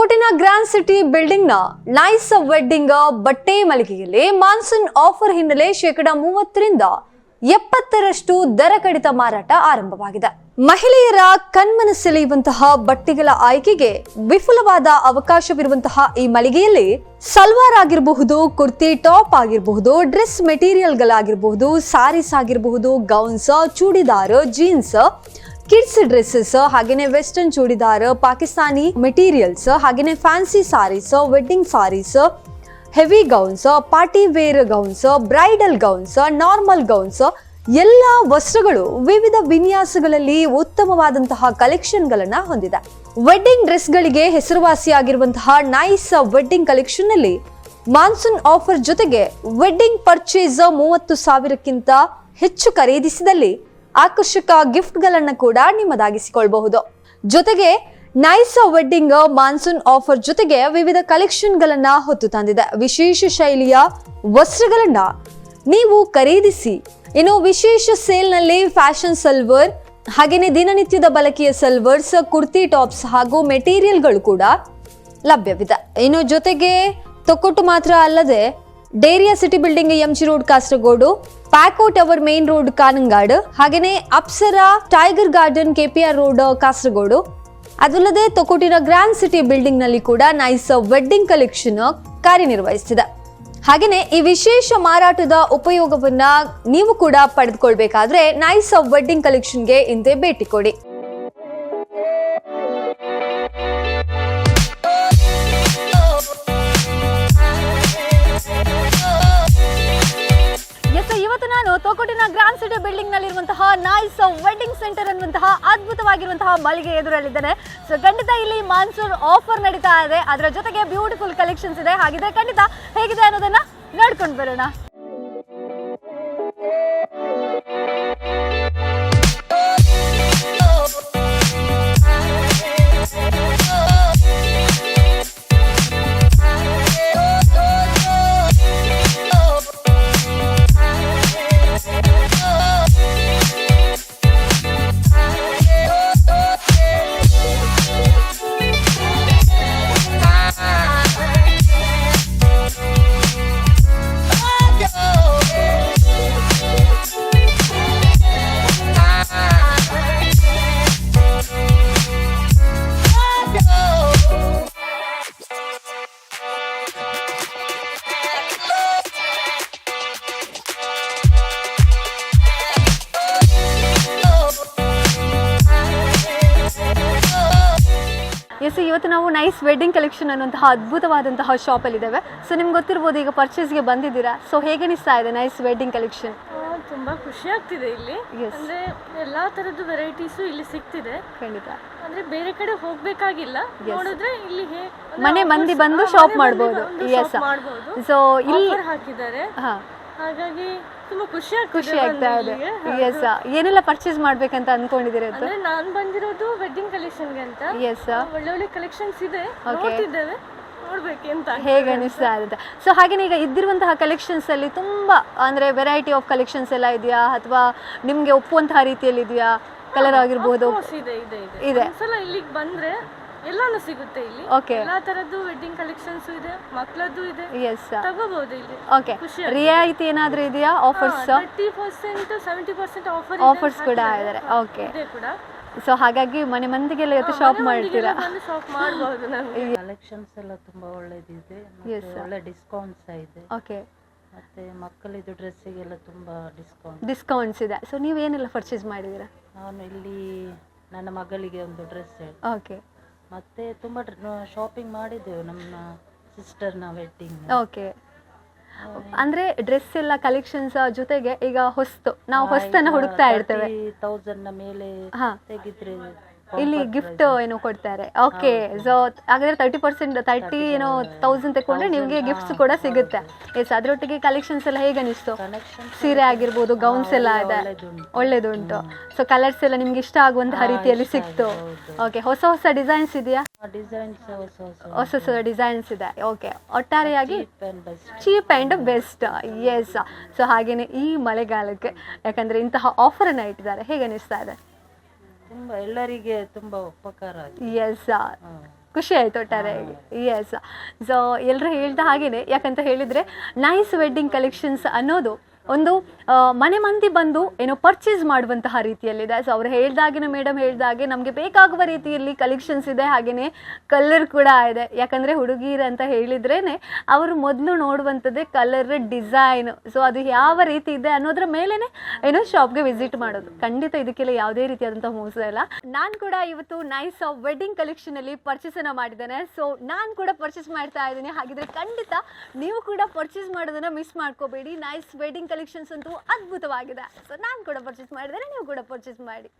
ತೊಕೋಟಿನ grand city ಬಿಲ್ಡಿಂಗ್ನ nice wedding ಬಟ್ಟೆ ಮಳಿಗೆಯಲ್ಲಿ ಮಾನ್ಸೂನ್ ಆಫರ್ ಹಿನ್ನೆಲೆ ಶೇಕಡ ಮೂವತ್ತರಿಂದ ಎಪ್ಪತ್ತರಷ್ಟು ದರ ಕಡಿತ ಮಾರಾಟ ಆರಂಭವಾಗಿದೆ. ಮಹಿಳೆಯರ ಕಣ್ಮನ ಸೆಳೆಯುವಂತಹ ಬಟ್ಟೆಗಳ ಆಯ್ಕೆಗೆ ವಿಫುಲವಾದ ಅವಕಾಶವಿರುವಂತಹ ಈ ಮಳಿಗೆಯಲ್ಲಿ ಸಲ್ವಾರ್ ಆಗಿರಬಹುದು, ಕುರ್ತಿ ಟಾಪ್ ಆಗಿರಬಹುದು, ಡ್ರೆಸ್ ಮೆಟೀರಿಯಲ್ಗಳಾಗಿರಬಹುದು, ಸಾರೀಸ್ ಆಗಿರಬಹುದು, gowns, churidar, jeans kids dresses ಹಾಗೇನೆ ವೆಸ್ಟರ್ನ್ ಚೂಡಿದಾರ್, ಪಾಕಿಸ್ತಾನಿ ಮೆಟೀರಿಯಲ್ಸ್ ಹಾಗೇನೆ fancy sarees wedding sarees heavy gowns party wear gowns bridal gowns normal gowns ಎಲ್ಲ ವಸ್ತ್ರಗಳು ವಿವಿಧ ವಿನ್ಯಾಸಗಳಲ್ಲಿ ಉತ್ತಮವಾದಂತಹ ಕಲೆಕ್ಷನ್ಗಳನ್ನು ಹೊಂದಿದೆ. ವೆಡ್ಡಿಂಗ್ ಡ್ರೆಸ್ಗಳಿಗೆ ಹೆಸರುವಾಸಿಯಾಗಿರುವಂತಹ ನೈಸ್ ವೆಡ್ಡಿಂಗ್ ಕಲೆಕ್ಷನ್ನಲ್ಲಿ ಮಾನ್ಸೂನ್ ಆಫರ್ ಜೊತೆಗೆ ವೆಡ್ಡಿಂಗ್ ಪರ್ಚೇಸ್ ಮೂವತ್ತು ಸಾವಿರಕ್ಕಿಂತ ಹೆಚ್ಚು ಖರೀದಿಸಿದಲ್ಲಿ ಆಕರ್ಷಕ ಗಿಫ್ಟ್ಗಳನ್ನು ಕೂಡ ನಿಮ್ಮದಾಗಿಸಿಕೊಳ್ಳಬಹುದು ಜೊತೆಗೆ ನೈಸ್ ವೆಡ್ಡಿಂಗ್ ಮಾನ್ಸೂನ್ ಆಫರ್ ಜೊತೆಗೆ ವಿವಿಧ ಕಲೆಕ್ಷನ್ಗಳನ್ನ ಹೊತ್ತು ತಂದಿದೆ. ವಿಶೇಷ ಶೈಲಿಯ ವಸ್ತ್ರಗಳನ್ನ ನೀವು ಖರೀದಿಸಿ. ಇನ್ನು ವಿಶೇಷ ಸೇಲ್ನಲ್ಲಿ ಫ್ಯಾಷನ್ ಸಲ್ವರ್, ಹಾಗೇನೆ ದಿನನಿತ್ಯದ ಬಳಕೆಯ ಸಲ್ವರ್ಸ್, ಕುರ್ತಿ ಟಾಪ್ಸ್ ಹಾಗೂ ಮೆಟೀರಿಯಲ್ಗಳು ಕೂಡ ಲಭ್ಯವಿದೆ. ಇನ್ನು ಜೊತೆಗೆ ತೊಕ್ಕೊಟ್ಟು ಮಾತ್ರ ಅಲ್ಲದೆ ಡೇರಿಯಾ city building MG road, Kasaragod phaco tower main road Kanhangad ಹಾಗೆಯೇ Apsara tiger garden KPR road Kasaragod. ಅದಲ್ಲದೆ ತೊಕೋಟಿನ ಗ್ರ್ಯಾಂಡ್ ಸಿಟಿ ಬಿಲ್ಡಿಂಗ್ನಲ್ಲಿ ಕೂಡ ನೈಸ್ ವೆಡ್ಡಿಂಗ್ ಕಲೆಕ್ಷನ್ ಕಾರ್ಯನಿರ್ವಹಿಸ್ತಿದೆ. ಹಾಗೆಯೇ ಈ ವಿಶೇಷ ಮಾರಾಟದ ಉಪಯೋಗವನ್ನ ನೀವು ಕೂಡ ಪಡೆದುಕೊಳ್ಬೇಕಾದ್ರೆ ನೈಸ್ ವೆಡ್ಡಿಂಗ್ ಕಲೆಕ್ಷನ್ಗೆ ಹಿಂದೆ ಭೇಟಿ ಕೊಡಿ. ನಲ್ಲಿರುವಂತಹ ನೈಸ್ ವೆಡ್ಡಿಂಗ್ ಸೆಂಟರ್ ಅನ್ನುವಂತಹ ಅದ್ಭುತವಾಗಿರುವಂತಹ ಮಳಿಗೆ ಎದುರಲ್ಲಿದ್ದೇನೆ. ಸೊ ಖಂಡಿತ ಇಲ್ಲಿ ಮಾನ್ಸೂನ್ ಆಫರ್ ನಡೀತಾ ಇದೆ. ಅದರ ಜೊತೆಗೆ ಬ್ಯೂಟಿಫುಲ್ ಕಲೆಕ್ಷನ್ಸ್ ಇದೆ. ಹಾಗಿದ್ರೆ ಖಂಡಿತ ಹೇಗಿದೆ ಅನ್ನೋದನ್ನ ನೋಡ್ಕೊಂಡು ಬರೋಣ. ಎಸ್ ಇವತ್ತು ನಾವು ನೈಸ್ ವೆಡ್ಡಿಂಗ್ ಕಲೆಕ್ಷನ್ ಅನ್ನುವಂತಹ ಅದ್ಭುತವಾದಂತಹ ಶಾಪಲ್ಲಿದ್ದಾವೆ ಸೊ ನಿಮ್ಗೆ ಗೊತ್ತಿರ್ಬೋದು ಈಗ ಪರ್ಚೇಸ್ಗೆ ಬಂದಿದ್ದೀರಾ. ಸೊ ಹೇಗೆ ಅನಿಸ್ತಾ ಇದೆ ನೈಸ್ ವೆಡ್ಡಿಂಗ್ ಕಲೆಕ್ಷನ್ ತುಂಬಾ ಖುಷಿ ಆಗ್ತಿದೆ ಇಲ್ಲಿ. ಅಂದ್ರೆ ಎಲ್ಲಾ ತರದ್ದು ವೆರೈಟೀಸು ಇಲ್ಲಿ ಸಿಗ್ತಿದೆ. ಖಂಡಿತ. ಅಂದ್ರೆ ಬೇರೆ ಕಡೆ ಹೋಗ್ಬೇಕಾಗಿಲ್ಲ. ನೋಡಿದ್ರೆ ಇಲ್ಲಿ ಮನೆ ಮಂದಿ ಬಂದು ಶಾಪ್ ಮಾಡಬಹುದು ಎಸ್ ಸೊ ಇಲ್ಲಿ ಹಾಕಿದ್ದಾರೆ. ಹಾಗಾಗಿ ತುಂಬಾ ಖುಷಿ ಖುಷಿ ಆಗ್ತಾ ಇದೆ. ಎಸ್ ಏನೆಲ್ಲ ಪರ್ಚೇಸ್ ಮಾಡ್ಬೇಕಂತ ಅನ್ಕೊಂಡಿದ್ದೀರಿ ಅದು ನಾನ್ ಬಂದಿರೋದು ವೆಡ್ಡಿಂಗ್ ಕಲೆಕ್ಷನ್ಗೆ ಅಂತ. ಎಸ್ ಒಳ್ಳೆ ಒಳ್ಳೆ ಕಲೆಕ್ಷನ್ಸ್ ಇದೆ. ನೋಡ್ತಿದ್ದೇವೆ. ಹೇಗೆ ಅನಿಸ್ತಾ ಇರುತ್ತೆ ಸೊ ಹಾಗೇನೆ ಈಗ ಇದ್ದಿರುವಂತಹ ಕಲೆಕ್ಷನ್ಸ್ ಅಲ್ಲಿ ತುಂಬಾ ಅಂದ್ರೆ ವೆರೈಟಿ ಆಫ್ ಕಲೆಕ್ಷನ್ಸ್ ಎಲ್ಲ ಇದೆಯಾ? ಅಥವಾ ನಿಮ್ಗೆ ಒಪ್ಪುವಂತಹ ರೀತಿಯಲ್ಲಿ ಇದೆಯಾ? ಕಲರ್ ಆಗಿರ್ಬೋದು. ಇದೆ ಇದೆ ಇದೆ. ಇದೆ. ಇಲ್ಲಿಗೆ ಬಂದ್ರೆ ಎಲ್ಲಾನು ಸಿಗುತ್ತೆ ಇಲ್ಲಿ. ಓಕೆ ಎಲ್ಲಾ ತರದ್ದು ವೆಡ್ಡಿಂಗ್ ಕಲೆಕ್ಷನ್ಸ್ ಇದೆ ಮಕ್ಕಳದ್ದು ಇದೆ. ಎಸ್ ತಗೋಬಹುದು ಇಲ್ಲಿ. ಓಕೆ ರಿಯಾಯಿತಿ ಏನಾದ್ರೂ ಇದೆಯಾ? Offers thirty percent seventy percent offer offers ಕೂಡ ಇದ್ದಾರೆ ಓಕೆ ಇದೆ ಕೂಡ. ಸೊ ಹಾಗಾಗಿ ಮನೆ ಮಂದಿಗೆಲ್ಲ ಇವತ್ತು ಶಾಪ್ ಮಾಡ್ತೀರಾ? ಶಾಪ್ ಮಾಡಬಹುದು ನಮಗೆ. ಕಲೆಕ್ಷನ್ಸ್ ಎಲ್ಲ ತುಂಬಾ ಒಳ್ಳೇದಿದೆ. ಒಳ್ಳೆ ಡಿಸ್ಕೌಂಟ್ಸ್ ಇದೆ. ಓಕೆ ಮತ್ತೆ ಮಕ್ಕಳಿದು ಡ್ರೆಸ್ಸಿಗೆಲ್ಲ ತುಂಬಾ ಡಿಸ್ಕೌಂಟ್ ಡಿಸ್ಕೌಂಟ್ಸ್ ಇದೆ. ಸೊ ನೀವು ಏನೆಲ್ಲ ಪರ್ಚೇಸ್ ಮಾಡಿದ್ದೀರಾ? ನಾನು ಇಲ್ಲಿ ನನ್ನ ಮಗಳಿಗೆ ಒಂದು ಡ್ರೆಸ್ ಓಕೆ ಮತ್ತೆ ತುಂಬಾ ಶಾಪಿಂಗ್ ಮಾಡಿದ್ದೆವು ನಮ್ಮ ಸಿಸ್ಟರ್ನ ವೆಡ್ಡಿಂಗ್ ಓಕೆ ಅಂದ್ರೆ ಡ್ರೆಸ್ ಎಲ್ಲ ಕಲೆಕ್ಷನ್ಸ್ ಜೊತೆಗೆ ಈಗ ಹೊಸ್ತು. ನಾವು ಹೊಸ್ತನ್ನ ಹುಡುಕ್ತಾ ಇರ್ತೇವೆ. ತೌಸಂಡ್ನ ಮೇಲೆ ತೆಗಿದ್ರೆ ಇಲ್ಲಿ ಗಿಫ್ಟ್ ಏನು ಕೊಡ್ತಾರೆ. ಓಕೆ ಸೊ ಹಾಗಾದ್ರೆ ತರ್ಟಿ ಪರ್ಸೆಂಟ್ ತರ್ಟಿ ಏನೋ ತೌಸಂಡ್ ತಗೊಂಡ್ರೆ ನಿಮಗೆ ಗಿಫ್ಟ್ಸ್ ಕೂಡ ಸಿಗುತ್ತೆ. ಎಸ್ ಅದರೊಟ್ಟಿಗೆ ಕಲೆಕ್ಷನ್ಸ್ ಎಲ್ಲ ಹೇಗೆ ಅನಿಸ್ತು? ಸೀರೆ ಆಗಿರ್ಬೋದು ಗೌನ್ಸ್ ಎಲ್ಲ ಇದೆ. ಒಳ್ಳೇದುಂಟು. ಸೊ ಕಲರ್ಸ್ ಎಲ್ಲ ನಿಮ್ಗೆ ಇಷ್ಟ ಆಗುವಂತಹ ರೀತಿಯಲ್ಲಿ ಸಿಕ್ತು. ಓಕೆ ಹೊಸ ಹೊಸ ಡಿಸೈನ್ಸ್ ಇದೆಯಾ? ಹೊಸ ಹೊಸ ಡಿಸೈನ್ಸ್ ಇದೆ. ಓಕೆ ಒಟ್ಟಾರೆಯಾಗಿ. Cheap and best yes so ಹಾಗೇನೆ ಈ ಮಳೆಗಾಲಕ್ಕೆ ಯಾಕಂದ್ರೆ ಇಂತಹ ಆಫರನ್ನು ಇಟ್ಟಿದ್ದಾರೆ. ಹೇಗೆ ಅನಿಸ್ತಾ ಇದೆ? ತುಂಬಾ ಎಲ್ಲರಿಗೆ ತುಂಬಾ ಉಪಕಾರ ಎಸ್. ಖುಷಿ ಆಯ್ತು ಒಟ್ಟಾರೆ. ಎಸ್ ಸೊ ಎಲ್ಲರೂ ಹೇಳ್ದ ಹಾಗೇನೆ. ಯಾಕಂತ ಹೇಳಿದ್ರೆ ನೈಸ್ ವೆಡ್ಡಿಂಗ್ ಕಲೆಕ್ಷನ್ಸ್ ಅನ್ನೋದು ಒಂದು ಮನೆ ಮಂದಿ ಬಂದು ಏನೋ ಪರ್ಚೇಸ್ ಮಾಡುವಂತಹ ರೀತಿಯಲ್ಲಿದೆ. ಸೊ ಅವ್ರು ಹೇಳ್ದಾಗೆ ಮೇಡಮ್ ಹೇಳ್ದಾಗೆ ನಮಗೆ ಬೇಕಾಗುವ ರೀತಿಯಲ್ಲಿ ಕಲೆಕ್ಷನ್ಸ್ ಇದೆ ಹಾಗೆಯೇ ಕಲರ್ ಕೂಡ ಇದೆ. ಯಾಕಂದರೆ ಹುಡುಗೀರು ಅಂತ ಹೇಳಿದ್ರೇ ಅವರು ಮೊದಲು ನೋಡುವಂಥದ್ದೇ ಕಲರ್ ಡಿಸೈನ್ ಸೊ ಅದು ಯಾವ ರೀತಿ ಇದೆ ಅನ್ನೋದ್ರ ಮೇಲೇ ಏನೋ ಶಾಪ್ಗೆ ವಿಸಿಟ್ ಮಾಡೋದು. ಖಂಡಿತ ಇದಕ್ಕೆಲ್ಲ ಯಾವುದೇ ರೀತಿಯಾದಂಥ ಮೋಸ ಇಲ್ಲ. ನಾನು ಕೂಡ ಇವತ್ತು ನೈಸ್ ವೆಡ್ಡಿಂಗ್ ಕಲೆಕ್ಷನಲ್ಲಿ ಪರ್ಚೇಸನ್ನು ಮಾಡಿದ್ದೇನೆ. ಸೊ ನಾನು ಕೂಡ ಪರ್ಚೇಸ್ ಮಾಡ್ತಾ ಇದ್ದೀನಿ. ಹಾಗಿದ್ರೆ ಖಂಡಿತ ನೀವು ಕೂಡ ಪರ್ಚೇಸ್ ಮಾಡೋದನ್ನ ಮಿಸ್ ಮಾಡ್ಕೋಬೇಡಿ. ನೈಸ್ ವೆಡ್ಡಿಂಗ್ ಕಲೆಕ್ಷನ್ಸ್ ಅಂತೂ ಅದ್ಭುತವಾಗಿದೆ. ಸೊ ನಾನು ಕೂಡ ಪರ್ಚೇಸ್ ಮಾಡಿದರೆ ನೀವು ಕೂಡ ಪರ್ಚೇಸ್ ಮಾಡಿ.